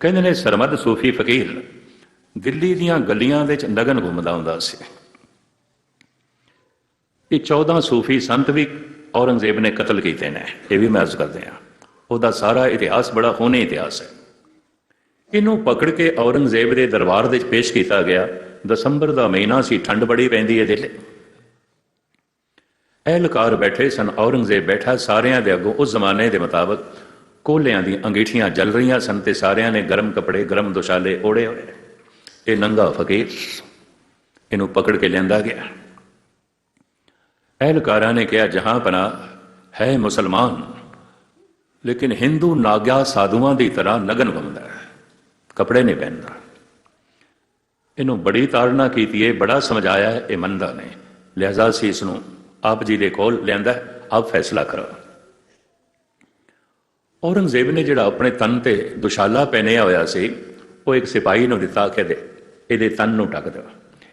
ਕਹਿੰਦੇ ਨੇ ਸਰਮਦ ਸੂਫੀ ਫਕੀਰ ਦਿੱਲੀ ਦੀਆਂ ਗਲੀਆਂ ਵਿੱਚ ਨਗਨ ਘੁੰਮਦਾ ਹੁੰਦਾ ਸੀ। ਇਹ 14 ਸੂਫੀ ਸੰਤ ਵੀ ਔਰੰਗਜ਼ੇਬ ਨੇ ਕਤਲ ਕੀਤੇ ਨੇ, ਇਹ ਵੀ ਮੈਂ ਅਰਜ਼ ਕਰਦੇ ਹਾਂ। ਉਹਦਾ ਸਾਰਾ ਇਤਿਹਾਸ ਬੜਾ ਹੋਣੇ ਇਤਿਹਾਸ ਹੈ। ਇਹਨੂੰ ਪਕੜ ਕੇ ਔਰੰਗਜ਼ੇਬ ਦੇ ਦਰਬਾਰ ਦੇ ਵਿੱਚ ਪੇਸ਼ ਕੀਤਾ ਗਿਆ। ਦਸੰਬਰ ਦਾ ਮਹੀਨਾ ਸੀ, ਠੰਡ ਬੜੀ ਪੈਂਦੀ ਹੈ ਦਿੱਲੀ। ਅਹਿਲਕਾਰ ਬੈਠੇ ਸਨ, ਔਰੰਗਜ਼ੇਬ ਬੈਠਾ, ਸਾਰਿਆਂ ਦੇ ਅੱਗੋਂ, ਉਸ ਜ਼ਮਾਨੇ ਦੇ ਮੁਤਾਬਕ ਕੋਲਿਆਂ ਦੀਆਂ ਅੰਗੀਠੀਆਂ ਜਲ ਰਹੀਆਂ ਸਨ ਤੇ ਸਾਰਿਆਂ ਨੇ ਗਰਮ ਕੱਪੜੇ ਗਰਮ ਦੁਸ਼ਾਲੇ ਓੜੇ ਹੋਏ ਇਹ ਨੰਗਾ ਫਕੀਰ ਇਹਨੂੰ ਪਕੜ ਕੇ ਲਿਆਂਦਾ ਗਿਆ। ਅਹਿਲਕਾਰਾਂ ਨੇ ਕਿਹਾ ਜਹਾਂ ਪਨਾ ਹੈ ਮੁਸਲਮਾਨ ਲੇਕਿਨ ਹਿੰਦੂ ਨਾਗਿਆ ਸਾਧੂਆਂ ਦੀ ਤਰ੍ਹਾਂ ਨਗਨ ਘੁੰਮਦਾ ਹੈ ਕਪੜੇ ਨਹੀਂ ਪਹਿਨਦਾ। ਇਹਨੂੰ ਬੜੀ ਤਾੜਨਾ ਕੀਤੀ ਹੈ ਬੜਾ ਸਮਝਾਇਆ ਹੈ, ਇਹ ਮੰਦਾ ਨੇ ਲਿਹਾਜ਼ਾ ਸੀ ਇਸ ਨੂੰ ਆਪ ਜੀ ਦੇ ਕੋਲ ਲਿਆਂਦਾ ਆਪ ਫੈਸਲਾ ਕਰੋ। ਔਰੰਗਜ਼ੇਬ ਨੇ ਜਿਹੜਾ ਆਪਣੇ ਤਨ ਤੇ ਦੁਸ਼ਾਲਾ ਪਹਿਨਿਆ ਹੋਇਆ ਸੀ ਉਹ ਇੱਕ ਸਿਪਾਹੀ ਨੂੰ ਦਿੱਤਾ ਕਿ ਦੇ ਇਹਦੇ ਤਨ ਨੂੰ ਢੱਕ ਦਿਓ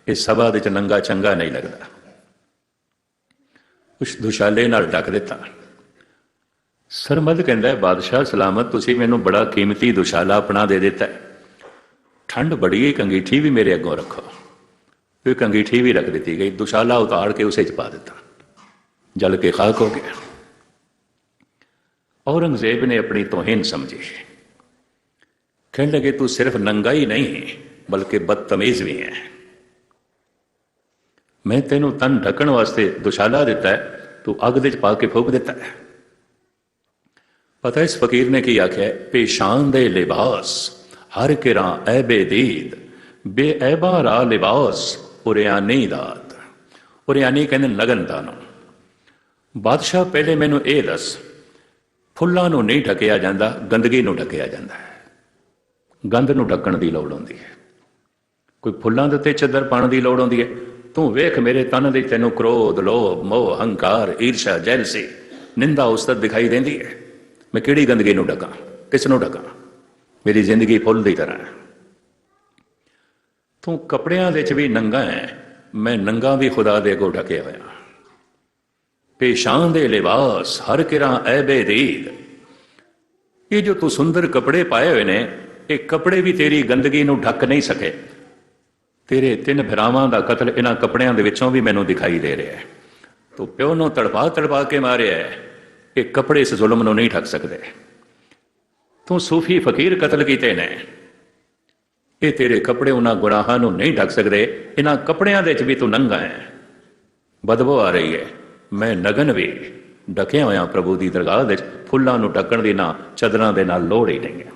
ਇਹ ਸਭਾ ਦੇ ਚ ਨੰਗਾ ਚੰਗਾ ਨਹੀਂ ਲੱਗਦਾ। ਉਸ ਦੁਸ਼ਾਲੇ ਨਾਲ ਢੱਕ ਦਿੱਤਾ। ਸਰਮਦ ਕਹਿੰਦਾ ਹੈ, ਬਾਦਸ਼ਾਹ ਸਲਾਮਤ ਤੁਸੀਂ ਮੈਨੂੰ ਬੜਾ ਕੀਮਤੀ ਦੁਸ਼ਾਲਾ ਆਪਣਾ ਦੇ ਦਿੱਤਾ ਠੰਡ ਬੜੀ ਹੈ ਇੱਕ ਵੀ ਮੇਰੇ ਅੱਗੋਂ ਰੱਖੋ। ਫਿਰ ਇੱਕ ਵੀ ਰੱਖ ਦਿੱਤੀ ਗਈ। ਦੁਸ਼ਾਲਾ ਉਤਾਰ ਕੇ ਉਸੇ ਚ ਪਾ ਦਿੱਤਾ। ਜਲ ਕੇ ਖਾਕ ਹੋ ਗਿਆ। ਔਰੰਗਜ਼ੇਬ ਨੇ ਆਪਣੀ ਤੋਹੀਨ ਸਮਝੀ। ਕਹਿਣ ਲਗੇ, ਤੂੰ ਸਿਰਫ ਨੰਗਾ ਹੀ ਨਹੀਂ, ਬਲਕਿ ਬਦਤਮੀਜ਼ ਵੀ ਹੈ। ਮੈਂ ਤੈਨੂੰ ਤਨ ਢੱਕਣ ਵਾਸਤੇ ਦੁਸ਼ਾਲਾ ਦਿੱਤਾ ਹੈ, ਤੂੰ ਅੱਗ ਦੇ ਚ ਪਾ ਕੇ ਫੂਕ ਦਿੱਤਾ ਹੈ। ਪਤਾ ਇਸ ਫਕੀਰ ਨੇ ਕੀ ਆਖਿਆ ਪੇਸ਼ਾਨ ਦੇ ਲਿਬਾਸ, ਹਰ ਕਿਰਾਂ ਐਬੇ ਬੇਦੀਦ ਬੇਐਬਾ ਰਾ ਲਿਬਾਸ, ਉਰਿਆਨੀ ਦਾਤ। ਉਰਿਆਨੀ ਕਹਿੰਦੇ ਨਗਨਤਾ ਨੂੰ ਬਾਦਸ਼ਾਹ ਪਹਿਲੇ ਮੈਨੂੰ ਇਹ ਦੱਸ ਫੁੱਲਾਂ ਨੂੰ ਨਹੀਂ ਢਕਿਆ ਜਾਂਦਾ, ਗੰਦਗੀ ਨੂੰ ਢਕਿਆ ਜਾਂਦਾ ਹੈ। ਗੰਦ ਨੂੰ ਢੱਕਣ ਦੀ ਲੋੜ ਹੁੰਦੀ ਹੈ। ਕੋਈ ਫੁੱਲਾਂ ਦੇ ਉੱਤੇ ਚੱਦਰ ਪਾਉਣ ਦੀ ਲੋੜ ਹੁੰਦੀ ਹੈ। ਤੂੰ ਵੇਖ ਮੇਰੇ ਤਨ ਦੇ ਤੈਨੂੰ ਕ੍ਰੋਧ, ਲੋਭ, ਮੋਹ, ਹੰਕਾਰ, ਈਰਸ਼ਾ, ਜੈਲਸੀ, ਨਿੰਦਾ ਉਸਤਤ ਦਿਖਾਈ ਦਿੰਦੀ ਹੈ। ਮੈਂ ਕਿਹੜੀ ਗੰਦਗੀ ਨੂੰ ਢਕਾਂ? ਕਿਸ ਨੂੰ ਢਕਾਂ? ਮੇਰੀ ਜ਼ਿੰਦਗੀ ਫੁੱਲ ਦੀ ਤਰ੍ਹਾਂ ਹੈ। ਤੂੰ ਕੱਪੜਿਆਂ ਦੇ ਵਿੱਚ ਵੀ ਨੰਗਾ ਹੈ। ਮੈਂ ਨੰਗਾ ਵੀ ਖੁਦਾ ਦੇ ਅੱਗੋਂ ਢਕਿਆ ਹੋਇਆ ਪੇਸ਼ਾਂ ਦੇ ਲਿਬਾਸ ਹਰ ਕਿਰਾਂ ਐਬੇ ਦੀਦ ਇਹ ਜੋ ਤੂੰ ਸੁੰਦਰ ਕੱਪੜੇ ਪਾਏ ਹੋਏ ਨੇ, ਇਹ ਕੱਪੜੇ ਵੀ ਤੇਰੀ ਗੰਦਗੀ ਨੂੰ ਢੱਕ ਨਹੀਂ ਸਕੇ। ਤੇਰੇ ਤਿੰਨ ਭਰਾਵਾਂ ਦਾ ਕਤਲ ਇਹਨਾਂ ਕੱਪੜਿਆਂ ਦੇ ਵਿੱਚੋਂ ਵੀ ਮੈਨੂੰ ਦਿਖਾਈ ਦੇ ਰਿਹਾ ਹੈ। ਤੂੰ ਪਿਓ ਨੂੰ ਤੜਪਾ ਤੜਪਾ ਕੇ ਮਾਰਿਆ ਹੈ ਇਹ ਕੱਪੜੇ ਇਸ ਜ਼ੁਲਮ ਨੂੰ ਨਹੀਂ ਢੱਕ ਸਕਦੇ। ਤੂੰ ਸੂਫੀ ਫਕੀਰ ਕਤਲ ਕੀਤੇ ਨੇ। ਇਹ ਤੇਰੇ ਕੱਪੜੇ ਉਹਨਾਂ ਗੁਨਾਹਾਂ ਨੂੰ ਨਹੀਂ ਢੱਕ ਸਕਦੇ। ਇਹਨਾਂ ਕੱਪੜਿਆਂ ਦੇ ਵਿੱਚ ਵੀ ਤੂੰ ਨੰਗਾ ਹੈ। ਬਦਬੋ ਆ ਰਹੀ ਹੈ। ਮੈਂ ਨਗਨ ਵੀ ਢਕਿਆ ਹੋਇਆ ਪ੍ਰਭੂ ਦੀ ਦਰਗਾਹ ਵਿੱਚ ਫੁੱਲਾਂ ਨੂੰ ਢੱਕਣ ਦੀ ਨਾ, ਚਦਰਾਂ ਦੇ ਨਾਲ ਲੋੜ ਹੀ ਨਹੀਂ ਹੈ।